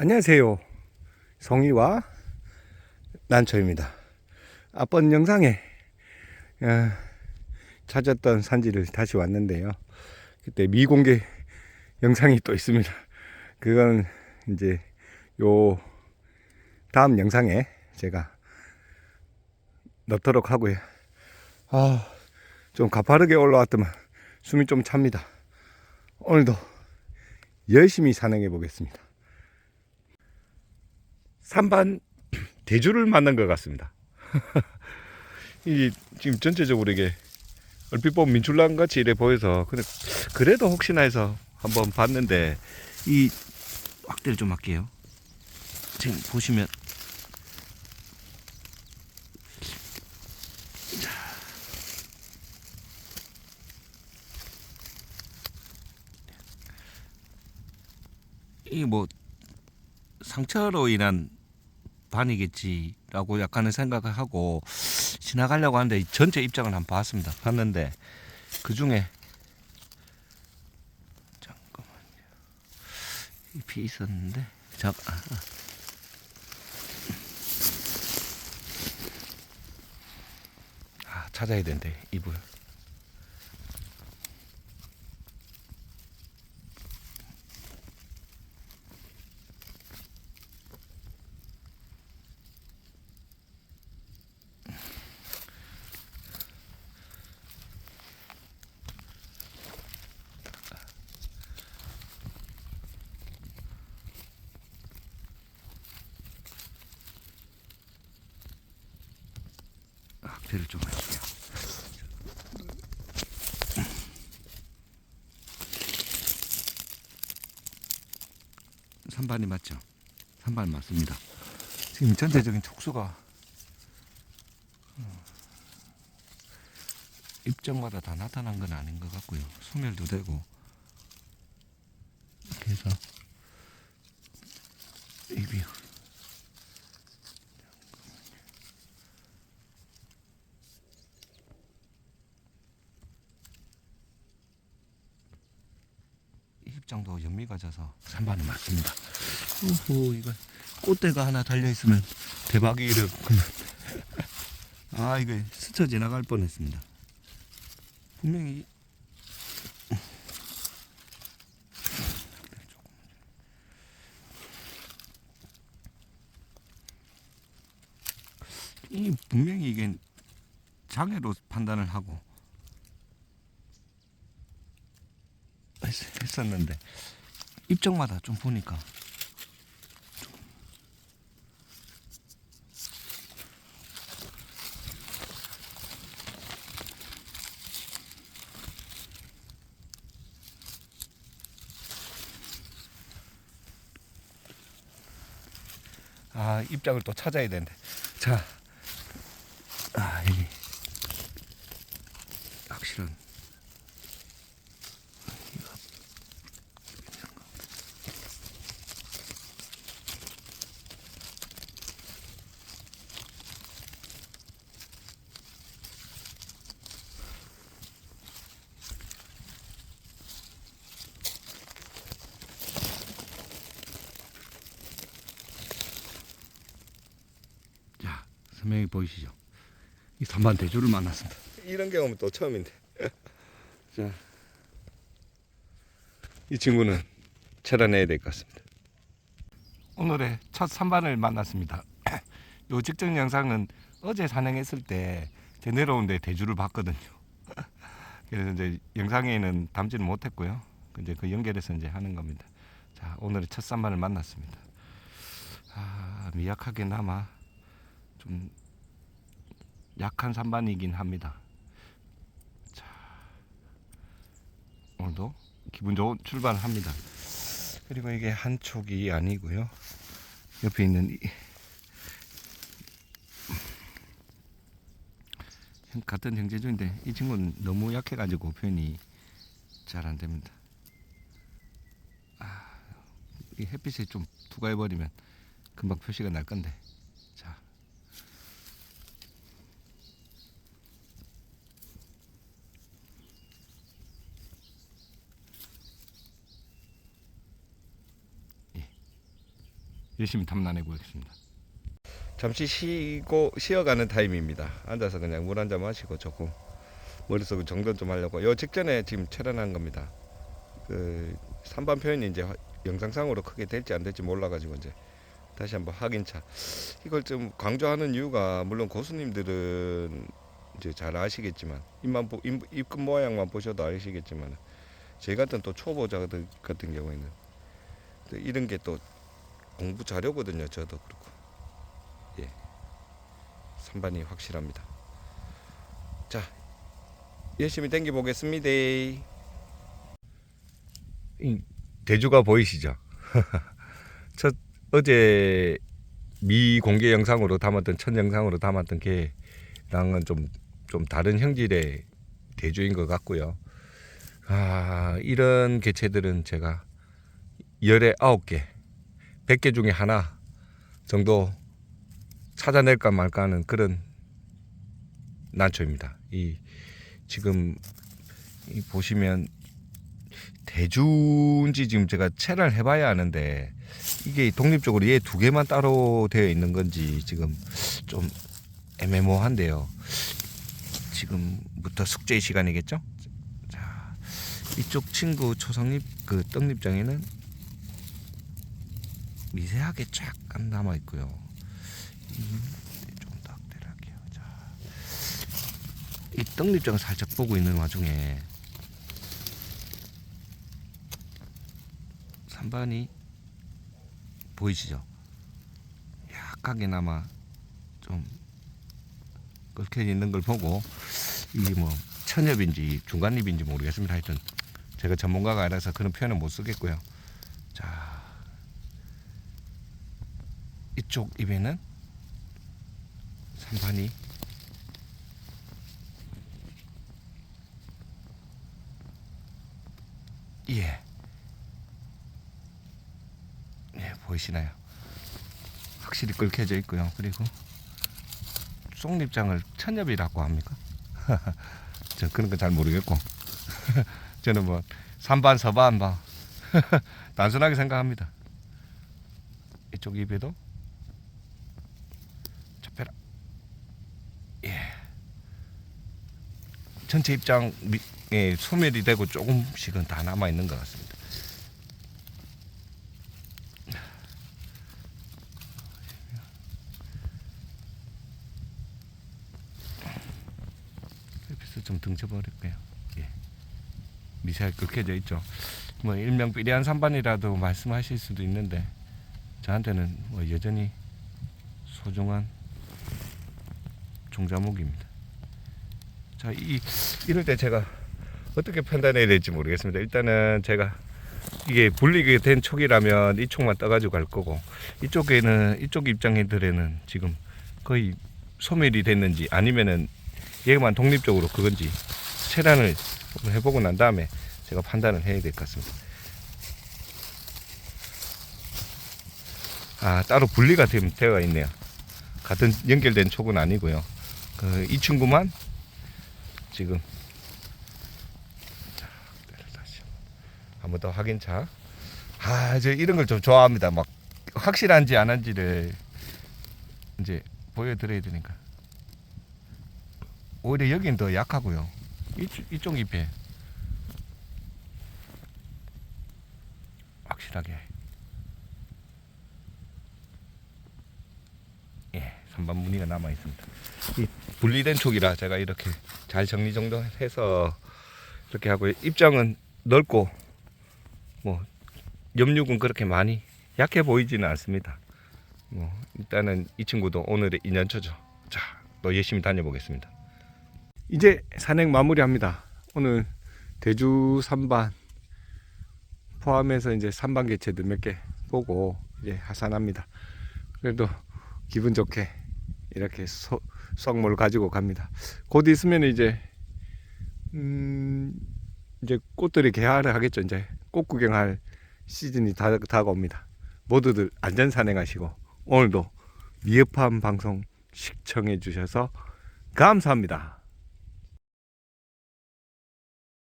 안녕하세요. 성희와 난초입니다. 앞번 영상에 어, 찾았던 산지를 다시 왔는데요. 그때 미공개 영상이 또 있습니다. 그건 이제 요 다음 영상에 제가 넣도록 하고요. 아, 좀 가파르게 올라왔더만 숨이 좀 찹니다. 오늘도 열심히 산행해 보겠습니다. 산반 대주를 만난 것 같습니다. 이 지금 전체적으로 이게 얼핏 보면 민출랑 같이 이래 보여서 근데 그래도 혹시나 해서 한번 봤는데 이 확대를 좀 할게요. 지금 보시면 이 뭐 상처로 인한 반이겠지라고 약간은 생각을 하고 지나가려고 하는데 전체 입장을 한번 봤습니다. 봤는데 그 중에 잠깐만요. 잎이 있었는데 잠 아, 아. 아 찾아야 된대 잎을. 확대를 좀 할게요. 산반이 맞죠? 산반 맞습니다. 지금 전체적인 촉수가 어, 입장마다 다 나타난 건 아닌 것 같고요. 소멸도 되고 그래서 입이 입 장도 연미가 져서 산반이 맞습니다. 우후 이거 꽃대가 하나 달려 있으면 대박이겠구나. 아 이거 스쳐 지나갈 뻔했습니다. 분명히 이 분명히 이게 장애로 판단을 하고 했- 했었는데 입장마다 좀 보니까 아 입장을 또 찾아야 되는데. 자 아, 여기 확실한 자, 선명히 보이시죠? 이 산반 대주를 만났습니다. 이런 경험은 또 처음인데. 자, 이 친구는 찾아내야 될 것 같습니다. 오늘의 첫 산반을 만났습니다. 요 직전 영상은 어제 산행했을 때 제 내려오는데 대주를 봤거든요. 그래서 이제 영상에는 담지는 못했고요. 이제 그 연결해서 이제 하는 겁니다. 자, 오늘의 첫 산반을 만났습니다. 아, 미약하게나마 좀 약한 산반이긴 합니다. 자, 오늘도 기분 좋은 출발을 합니다. 그리고 이게 한 촉이 아니고요. 옆에 있는 이 같은 형제주인데 이 친구는 너무 약해가지고 표현이 잘 안 됩니다. 아, 이 햇빛에 좀 투과해버리면 금방 표시가 날 건데. 자, 열심히 탐난해 보겠습니다. 잠시 쉬고 쉬어가는 타임입니다. 앉아서 그냥 물 한 잔 마시고 조금 머릿속 정돈 좀 하려고. 요 직전에 지금 촬영한 겁니다. 그 산반 표현이 이제 화- 영상상으로 크게 될지 안 될지 몰라가지고 이제 다시 한번 확인차. 이걸 좀 강조하는 이유가 물론 고수님들은 이제 잘 아시겠지만 입만 보, 입, 입금 모양만 보셔도 아시겠지만 저희 같은 또 초보자들 같은 경우에는 또 이런 게 또 공부 자료거든요. 저도 그렇고 예 산반이 확실합니다. 자 열심히 땡겨 보겠습니다. 이 대주가 보이시죠? 첫 어제 미공개 영상으로 담았던 첫 영상으로 담았던 개랑은 좀, 좀 다른 형질의 대주인 것 같고요. 아, 이런 개체들은 제가 열에 아홉 개, 백개 중에 하나 정도 찾아낼까 말까 하는 그런 난초입니다. 이, 지금, 이 보시면 대주인지 지금 제가 체를 해봐야 하는데 이게 독립적으로 얘 두 개만 따로 되어 있는 건지 지금 좀 애매모호한데요. 지금부터 숙제 시간이겠죠? 자, 이쪽 친구 초성립 그 떡잎장에는 미세하게 쫙 남아 있고요. 좀더 확대를 할게요. 자, 이 떡잎장을 살짝 보고 있는 와중에 산반이 보이시죠? 약하게나마 좀 끓여 있는 걸 보고 이게 뭐 천엽인지 중간잎인지 모르겠습니다. 하여튼 제가 전문가가 아니라서 그런 표현은 못 쓰겠고요. 자 이쪽 입에는 산반이 예. 예, 보이시나요? 확실히 끓여져 있고요. 그리고 쏙잎장을 천엽이라고 합니까? 저 그런 건잘 모르겠고 저는 뭐 산반 서반 반 단순하게 생각합니다. 이쪽 입에도 잡혀라. 예. 전체 입장에 소멸이 되고 조금씩은 다 남아 있는 것 같습니다. 옆에서 좀 등쳐버릴게요. 예. 미세하게 끓여져 있죠. 뭐 일명 삐리한 산반이라도 말씀하실 수도 있는데 저한테는 뭐 여전히 소중한 종자목입니다. 자, 이 이럴 때 제가 어떻게 판단해야 될지 모르겠습니다. 일단은 제가 이게 분리가 된 촉이라면 이 촉만 떠가지고 갈 거고 이쪽에는 이쪽 입장들에는 지금 거의 소멸이 됐는지 아니면은 얘만 독립적으로 그건지 체란을 해보고 난 다음에 제가 판단을 해야 될 것 같습니다. 아 따로 분리가 되- 되어 있네요. 같은 연결된 촉은 아니고요. 그, 이 친구만 지금 한번 더 확인차. 아, 저 이런 걸 좀 좋아합니다. 막 확실한지 안 한지를 이제 보여드려야 되니까. 오히려 여긴 더 약하고요. 이쪽, 이쪽 잎에 확실하게 예, 선반 무늬가 남아 있습니다. 이 분리된 촉이라 제가 이렇게 잘 정리 정돈해서 이렇게 하고 입장은 넓고 뭐 염육은 그렇게 많이 약해 보이지는 않습니다. 뭐 일단은 이 친구도 오늘의 2년초죠. 자, 또 열심히 다녀보겠습니다. 이제 산행 마무리합니다. 오늘 대주 산반 포함해서 이제 산반 개체들 몇 개 보고 이제 하산합니다. 그래도 기분 좋게 이렇게 소, 수확물 가지고 갑니다. 곧 있으면 이제 음 이제 꽃들이 개화를 하겠죠. 이제 꽃 구경할 시즌이 다, 다가옵니다. 모두들 안전 산행하시고 오늘도 미흡한 방송 시청해 주셔서 감사합니다.